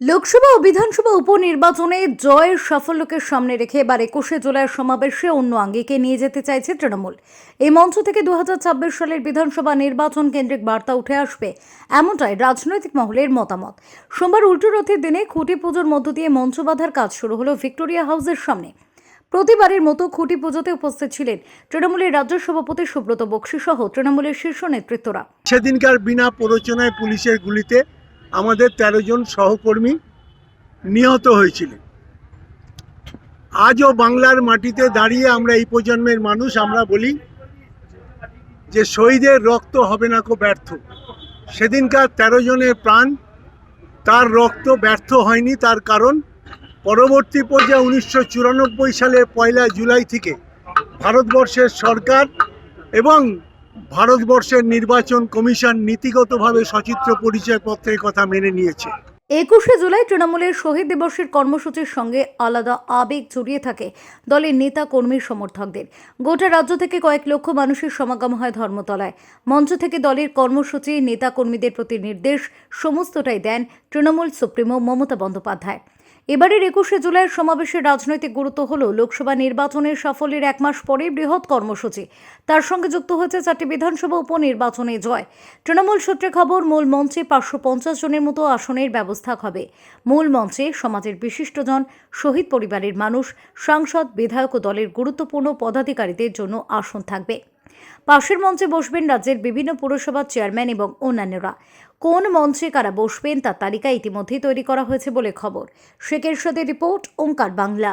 লোকসভা ও বিধানসভা উপনির্বাচনে জয়ের সাফল্যকে সামনে রেখে এবার একুশে জুলাইয়ের সমাবেশে অন্য আঙ্গিকে নিয়ে যেতে চাইছে তৃণমূল। এই মঞ্চ থেকে দুহাজার ছাব্বিশ সালের বিধানসভা নির্বাচন কেন্দ্রিক বার্তা উঠে আসবে, এমনটাই রাজনৈতিক মহলের মতামত। সোমবার উল্টো রথের দিনে খুঁটি পুজোর মধ্য দিয়ে মঞ্চ বাঁধার কাজ শুরু হলো ভিক্টোরিয়া হাউসের সামনে। প্রতিবারের মতো খুঁটি পুজোতে উপস্থিত ছিলেন তৃণমূলের রাজ্য সভাপতি সুব্রত বক্সি সহ তৃণমূলের শীর্ষ নেতৃত্বরা। সেদিনকার বিনা প্ররোচনায় পুলিশের গুলিতে আমাদের ১৩ জন সহকর্মী নিহত হয়েছিলেন। আজও বাংলার মাটিতে দাঁড়িয়ে আমরা এই প্রজন্মের মানুষ, আমরা বলি যে শহীদের রক্ত হবে না কো ব্যর্থ। সেদিনকার ১৩ জনের প্রাণ, তার রক্ত ব্যর্থ হয়নি, তার কারণ পরবর্তী পর্যায়ে উনিশশো চুরানব্বই সালের পয়লা জুলাই থেকে ভারতবর্ষের সরকার এবং ভারতবর্ষের নির্বাচন কমিশন নীতিগতভাবে সচিত্র পরিচয়পত্রের কথা মেনে নিয়েছে। একুশে জুলাই তৃণমূলের শহীদ দিবসের কর্মসূচির সঙ্গে আলাদা আবেগ জড়িয়ে থাকে দলের নেতা কর্মীর সমর্থকদের। গোটা রাজ্য থেকে কয়েক লক্ষ মানুষের সমাগম হয় ধর্মতলায়। মঞ্চ থেকে দলের কর্মসূচি, নেতা, কর্মীদের প্রতি নির্দেশ, সমস্তটাই দেন তৃণমূল সুপ্রিমো মমতা বন্দ্যোপাধ্যায়। এবারের একুশে জুলাইয়ের সমাবেশের রাজনৈতিক গুরুত্ব হল লোকসভা নির্বাচনের সাফল্যের এক মাস পরেই বৃহৎ কর্মসূচি। তার সঙ্গে যুক্ত হয়েছে চারটি বিধানসভা উপনির্বাচনে জয়। তৃণমূল সূত্রে খবর, মূল মঞ্চে পাঁচশো পঞ্চাশ জনের মতো আসনের ব্যবস্থা হবে। মূল মঞ্চে সমাজের বিশিষ্টজন, শহীদ পরিবারের মানুষ, সাংসদ, বিধায়ক ও দলের গুরুত্বপূর্ণ পদাধিকারীদের জন্য আসন থাকবে। পাশের মঞ্চে বসবেন রাজ্যের বিভিন্ন পুরসভার চেয়ারম্যান এবং অন্যান্যরা। কোন মঞ্চে কারা বসবেন তার তালিকা ইতিমধ্যেই তৈরি করা হয়েছে বলে খবর। শেখের সাথে রিপোর্ট, ওঙ্কার বাংলা।